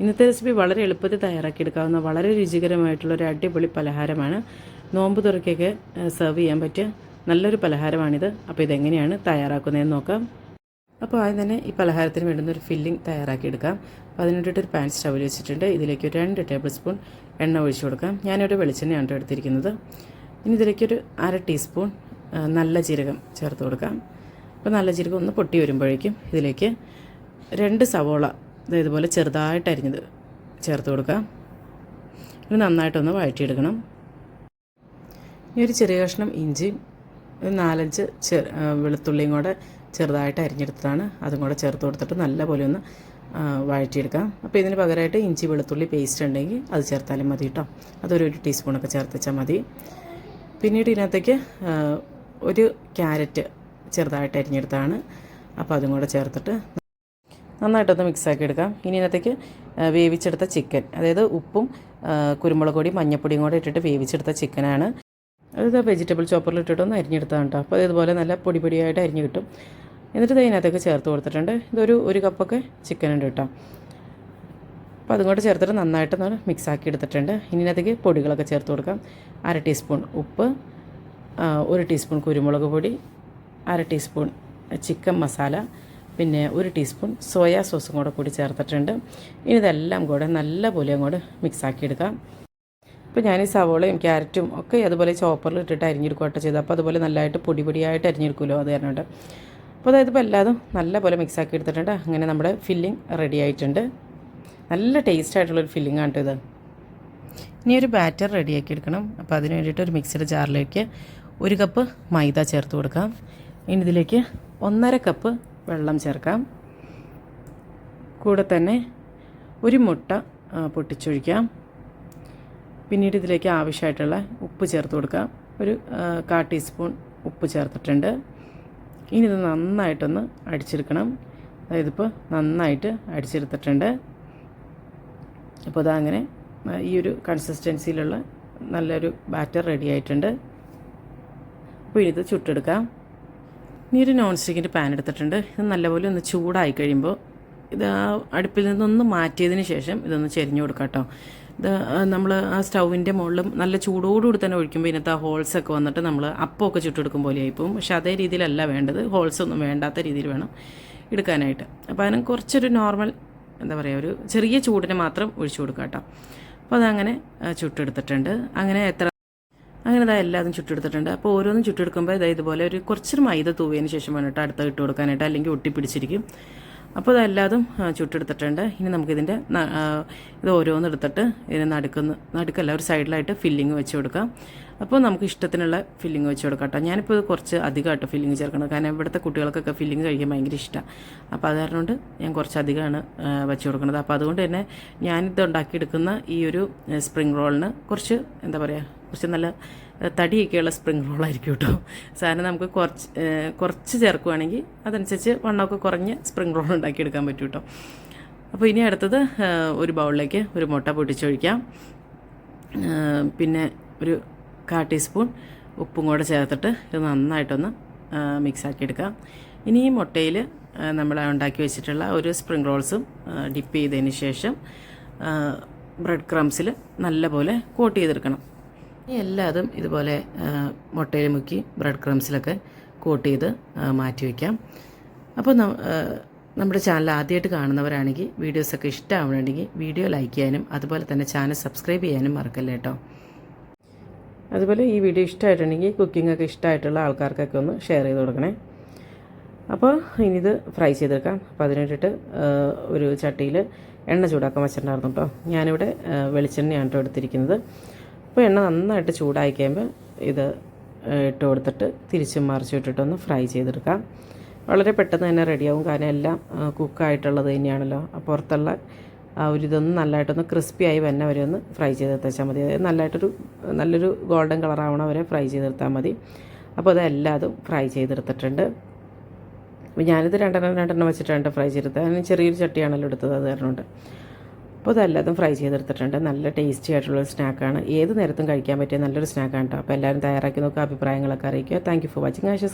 ഇന്നത്തെ റെസിപ്പി വളരെ എളുപ്പത്തിൽ തയ്യാറാക്കിയെടുക്കാവുന്ന വളരെ രുചികരമായിട്ടുള്ള ഒരു അടിപൊളി പലഹാരമാണ്. നോമ്പ് തുറക്കൊക്കെ സെർവ് ചെയ്യാൻ പറ്റിയ നല്ലൊരു പലഹാരമാണിത്. അപ്പോൾ ഇതെങ്ങനെയാണ് തയ്യാറാക്കുന്നതെന്ന് നോക്കാം. അപ്പോൾ ആദ്യം തന്നെ ഈ പലഹാരത്തിന് വേണ്ടുന്ന ഒരു ഫില്ലിംഗ് തയ്യാറാക്കിയെടുക്കാം. അപ്പോൾ അതിന് വേണ്ടിയിട്ട് ഒരു പാൻ സ്റ്റൗവിൽ വെച്ചിട്ടുണ്ട്. ഇതിലേക്ക് ഒരു രണ്ട് ടേബിൾ സ്പൂൺ എണ്ണ ഒഴിച്ചു കൊടുക്കാം. ഞാനിവിടെ വെളിച്ചെണ്ണയാണ് എടുത്തിരിക്കുന്നത്. ഇനി ഇതിലേക്ക് ഒരു അര ടീസ്പൂൺ നല്ല ജീരകം ചേർത്ത് കൊടുക്കാം. അപ്പോൾ നല്ല ജീരകം ഒന്ന് പൊട്ടി വരുമ്പോഴേക്കും ഇതിലേക്ക് രണ്ട് സവോള ഇതുപോലെ ചെറുതായിട്ട് അരിഞ്ഞത് ചേർത്ത് കൊടുക്കാം. ഇത് നന്നായിട്ടൊന്ന് വഴറ്റിയെടുക്കണം. ഇനി ഒരു ചെറിയ കഷ്ണം ഇഞ്ചിയും ഒരു നാലഞ്ച് ചെ വെളുത്തുള്ളിയും കൂടെ ചെറുതായിട്ട് അരിഞ്ഞെടുത്തതാണ്. അതും കൂടെ ചേർത്ത് കൊടുത്തിട്ട് നല്ലപോലെ ഒന്ന് വഴറ്റിയെടുക്കാം. അപ്പോൾ ഇതിന് പകരമായിട്ട് ഇഞ്ചി വെളുത്തുള്ളി പേസ്റ്റ് ഉണ്ടെങ്കിൽ അത് ചേർത്താലും മതി കേട്ടോ അതൊരു ഒരു ടീസ്പൂണൊക്കെ ചേർത്തിച്ചാൽ മതി. പിന്നീട് ഇതിനകത്തേക്ക് ഒരു ക്യാരറ്റ് ചെറുതായിട്ട് അരിഞ്ഞെടുത്താണ് അപ്പോൾ അതും കൂടെ ചേർത്തിട്ട് നന്നായിട്ടൊന്ന് മിക്സാക്കി എടുക്കാം ഇനി ഇതിനകത്തേക്ക് വേവിച്ചെടുത്ത ചിക്കൻ അതായത് ഉപ്പും കുരുമുളക് പൊടി മഞ്ഞപ്പൊടിയും കൂടെ ഇട്ടിട്ട് വേവിച്ചെടുത്ത ചിക്കനാണ്. അത് വെജിറ്റബിൾ ചോപ്പറിൽ ഇട്ടിട്ടൊന്ന് അരിഞ്ഞെടുത്താണ് കേട്ടോ അപ്പോൾ ഇതുപോലെ നല്ല പൊടി പൊടിയായിട്ട് അരിഞ്ഞ് കിട്ടും. എന്നിട്ട് ഇത് ഇതിനകത്തേക്ക് ചേർത്ത് കൊടുത്തിട്ടുണ്ട്. ഇതൊരു ഒരു കപ്പൊക്കെ ചിക്കൻ ഉണ്ട് കേട്ടോ അപ്പോൾ അതും കൂടെ ചേർത്തിട്ട് നന്നായിട്ടൊന്ന് മിക്സാക്കി എടുത്തിട്ടുണ്ട് ഇതിനകത്തേക്ക് പൊടികളൊക്കെ ചേർത്ത് കൊടുക്കാം. അര ടീസ്പൂൺ ഉപ്പ് ഒരു ടീസ്പൂൺ കുരുമുളക് പൊടി അര ടീസ്പൂൺ ചിക്കൻ മസാല പിന്നെ ഒരു ടീസ്പൂൺ സോയാ സോസും കൂടെ കൂടി ചേർത്തിട്ടുണ്ട്. ഇനി ഇതെല്ലാം കൂടെ നല്ലപോലെ അങ്ങോട്ട് മിക്സാക്കി എടുക്കാം. ഇപ്പോൾ ഞാൻ ഈ സവോളയും ക്യാരറ്റും ഒക്കെ അതുപോലെ ചോപ്പറിൽ ഇട്ടിട്ട് അരിഞ്ഞെടുക്കുകയൊക്കെ ചെയ്തു അപ്പോൾ അതുപോലെ നല്ലതായിട്ട് പൊടി പൊടിയായിട്ട് അരിഞ്ഞെടുക്കുമല്ലോ അത് കാരണമുണ്ട് അപ്പോൾ അതായത് ഇപ്പോൾ എല്ലാതും നല്ലപോലെ മിക്സാക്കി എടുത്തിട്ടുണ്ട്. അങ്ങനെ നമ്മുടെ ഫില്ലിംഗ് റെഡി ആയിട്ടുണ്ട്. നല്ല ടേസ്റ്റ് ആയിട്ടുള്ളൊരു ഫില്ലിംഗ് ആണ് ഇത്. ഇനി ഒരു ബാറ്റർ റെഡിയാക്കി എടുക്കണം. അപ്പോൾ അതിന് വേണ്ടിയിട്ട് ഒരു മിക്സിയുടെ ജാറിലേക്ക് ഒരു കപ്പ് മൈദ ചേർത്ത് കൊടുക്കാം. ഇനി ഇതിലേക്ക് ഒന്നര കപ്പ് വെള്ളം ചേർക്കാം. കൂടെ തന്നെ ഒരു മുട്ട പൊട്ടിച്ചൊഴിക്കാം. പിന്നീട് ഇതിലേക്ക് ആവശ്യമായിട്ടുള്ള ഉപ്പ് ചേർത്ത് കൊടുക്കാം. ഒരു കാ ടീസ്പൂൺ ഉപ്പ് ചേർത്തിട്ടുണ്ട്. ഇനി ഇത് നന്നായിട്ടൊന്ന് അടിച്ചെടുക്കണം. അതായത് ഇപ്പോൾ നന്നായിട്ട് അടിച്ചെടുത്തിട്ടുണ്ട്. അപ്പോൾ അതങ്ങനെ ഈ ഒരു കൺസിസ്റ്റൻസിയിലുള്ള നല്ലൊരു ബാറ്റർ റെഡി ആയിട്ടുണ്ട്. അപ്പോൾ ഇത് ചുട്ടെടുക്കാം. ഇനി ഒരു നോൺ സ്റ്റിക്കിന്റെ പാൻ എടുത്തിട്ടുണ്ട്. ഇത് നല്ലപോലെ ഒന്ന് ചൂടായി കഴിയുമ്പോൾ ഇത് ആ അടുപ്പിൽ നിന്നൊന്ന് മാറ്റിയതിന് ശേഷം ഇതൊന്ന് ചെരിഞ്ഞു കൊടുക്കാം കേട്ടോ ഇത് നമ്മൾ ആ സ്റ്റൗവിന്റെ മുകളിലും നല്ല ചൂടോടുകൂടി തന്നെ ഒഴിക്കുമ്പോൾ ഇതിനകത്ത് ആ ഹോൾസ് ഒക്കെ വന്നിട്ട് നമ്മൾ അപ്പമൊക്കെ ചുട്ടെടുക്കും പോലെ പോകും പക്ഷേ അതേ രീതിയിലല്ല വേണ്ടത്. ഹോൾസ് ഒന്നും വേണ്ടാത്ത രീതിയിൽ വേണം എടുക്കാനായിട്ട്. അപ്പോൾ അതിന് കുറച്ചൊരു നോർമൽ എന്താ പറയുക ഒരു ചെറിയ ചൂടിന് മാത്രം ഒഴിച്ചു കൊടുക്കാം കേട്ടോ അപ്പോൾ അതങ്ങനെ ചുട്ടെടുത്തിട്ടുണ്ട്. അങ്ങനെ എത്ര അങ്ങനെ ഇതാ എല്ലാതും ചുട്ടെടുത്തിട്ടുണ്ട്. അപ്പോൾ ഓരോന്നും ചുട്ടെടുക്കുമ്പോൾ ഇതാ ഇതുപോലെ ഒരു കുറച്ചൊരു മൈദ തൂവിയതിന് ശേഷം വേണം അടുത്ത് ഇട്ട് കൊടുക്കാനായിട്ട് അല്ലെങ്കിൽ ഒട്ടിപ്പിടിച്ചിരിക്കും അപ്പോൾ ഇതെല്ലാതും ചുട്ടെടുത്തിട്ടുണ്ട്. ഇനി നമുക്കിതിന്റെ ഇത് ഓരോന്നെടുത്തിട്ട് ഇതിന് നടുക്കുന്ന നടുക്കല്ല ഒരു സൈഡിലായിട്ട് ഫില്ലിങ് വെച്ച് കൊടുക്കാം. അപ്പോൾ നമുക്ക് ഇഷ്ടത്തിനുള്ള ഫില്ലിങ് വെച്ച് കൊടുക്കാം കേട്ടോ ഞാനിപ്പോൾ ഇത് കുറച്ച് അധികമായിട്ട് ഫില്ലിങ് ചേർക്കണം കാരണം ഇവിടുത്തെ കുട്ടികൾക്കൊക്കെ ഫില്ലിങ് കഴിക്കാൻ ഭയങ്കര ഇഷ്ടമാണ് അപ്പോൾ അത് കാരണം ഞാൻ കുറച്ച് അധികമാണ് വെച്ച് കൊടുക്കുന്നത് അപ്പോൾ അതുകൊണ്ട് തന്നെ ഞാനിത് ഉണ്ടാക്കിയെടുക്കുന്ന ഈ ഒരു സ്പ്രിംഗ് റോളിന് കുറച്ച് എന്താ പറയുക കുറച്ച് നല്ല തടിയൊക്കെയുള്ള സ്പ്രിംഗ് റോളായിരിക്കും കേട്ടോ സാധനം നമുക്ക് കുറച്ച് കുറച്ച് ചേർക്കുവാണെങ്കിൽ അതനുസരിച്ച് വണ്ണമൊക്കെ കുറഞ്ഞ് സ്പ്രിംഗ് റോൾ ഉണ്ടാക്കിയെടുക്കാൻ പറ്റും കേട്ടോ അപ്പോൾ ഇനി അടുത്തത് ഒരു ബൗളിലേക്ക് ഒരു മുട്ട പൊട്ടിച്ചൊഴിക്കാം. പിന്നെ ഒരു കാ ടീസ്പൂൺ ഉപ്പും കൂടെ ചേർത്തിട്ട് ഇത് നന്നായിട്ടൊന്ന് മിക്സ് ആക്കിയെടുക്കാം ഇനി ഈ മുട്ടയിൽ നമ്മൾ ഉണ്ടാക്കി വെച്ചിട്ടുള്ള ഒരു സ്പ്രിംഗ് റോൾസും ഡിപ്പ് ചെയ്തതിന് ശേഷം ബ്രെഡ് ക്രംസിൽ നല്ലപോലെ കോട്ട് ചെയ്തെടുക്കണം. എല്ലാതും ഇതുപോലെ മുട്ടയിൽ മുക്കി ബ്രെഡ് ക്രംസിലൊക്കെ കോട്ട് ചെയ്ത് മാറ്റി വയ്ക്കാം അപ്പോൾ നമ്മുടെ ചാനൽ ആദ്യമായിട്ട് കാണുന്നവരാണെങ്കിൽ വീഡിയോസൊക്കെ ഇഷ്ടമാവണമെങ്കിൽ വീഡിയോ ലൈക്ക് ചെയ്യാനും അതുപോലെ തന്നെ ചാനൽ സബ്സ്ക്രൈബ് ചെയ്യാനും മറക്കല്ലേ കേട്ടോ അതുപോലെ ഈ വീഡിയോ ഇഷ്ടമായിട്ടുണ്ടെങ്കിൽ കുക്കിംഗ് ഒക്കെ ഇഷ്ടമായിട്ടുള്ള ആൾക്കാർക്കൊക്കെ ഒന്ന് ഷെയർ ചെയ്ത് കൊടുക്കണേ. അപ്പോൾ ഇനി ഇത് ഫ്രൈ ചെയ്തെടുക്കാം. അപ്പോൾ അതിന് വേണ്ടിയിട്ട് ഒരു ചട്ടിയിൽ എണ്ണ ചൂടാക്കാൻ വെച്ചിട്ടുണ്ടായിരുന്നു കേട്ടോ ഞാനിവിടെ വെളിച്ചെണ്ണയാണ് കേട്ടോ എടുത്തിരിക്കുന്നത്. അപ്പോൾ എണ്ണ നന്നായിട്ട് ചൂടായി കഴിയുമ്പോൾ ഇത് ഇട്ട് കൊടുത്തിട്ട് തിരിച്ചും മറിച്ച് ഇട്ടിട്ടൊന്ന് ഫ്രൈ ചെയ്തെടുക്കാം. വളരെ പെട്ടെന്ന് തന്നെ റെഡിയാവും കാരണം എല്ലാം കുക്കായിട്ടുള്ളത് തന്നെയാണല്ലോ. പുറത്തുള്ള ആ ഒരു ഇതൊന്ന് നല്ലതായിട്ടൊന്ന് ക്രിസ്പി ആയി വന്നെ വരെ ഒന്ന് ഫ്രൈ ചെയ്തെടുത്താൽ മതി. അതായത് നല്ലതായിട്ടൊരു നല്ലൊരു ഗോൾഡൻ കളർ ആവണം വരെ ഫ്രൈ ചെയ്തെടുത്താൽ മതി. അപ്പോൾ അതെല്ലാതും ഫ്രൈ ചെയ്തെടുത്തിട്ടുണ്ട് അപ്പോൾ ഞാനിത് രണ്ടെണ്ണം രണ്ടെണ്ണം വെച്ചിട്ടാണ് ഫ്രൈ ചെയ്തെടുത്തത് അതിന് ചെറിയൊരു ചട്ടിയാണല്ലോ എടുത്തത് അത് കാരണമുണ്ട് അപ്പോൾ അതെല്ലാതും ഫ്രൈ ചെയ്തെടുത്തിട്ടുണ്ട് നല്ല ടേസ്റ്റി ആയിട്ടുള്ള സ്നാക്കാണ് ഏത് നേരത്തും കഴിക്കാൻ പറ്റിയ നല്ലൊരു സ്നാക്കാണ് കേട്ടോ അപ്പോൾ എല്ലാവരും തയ്യാറാക്കി നോക്കുക അഭിപ്രായങ്ങളൊക്കെ അറിയിക്കുക. Thank for watching ആശസ്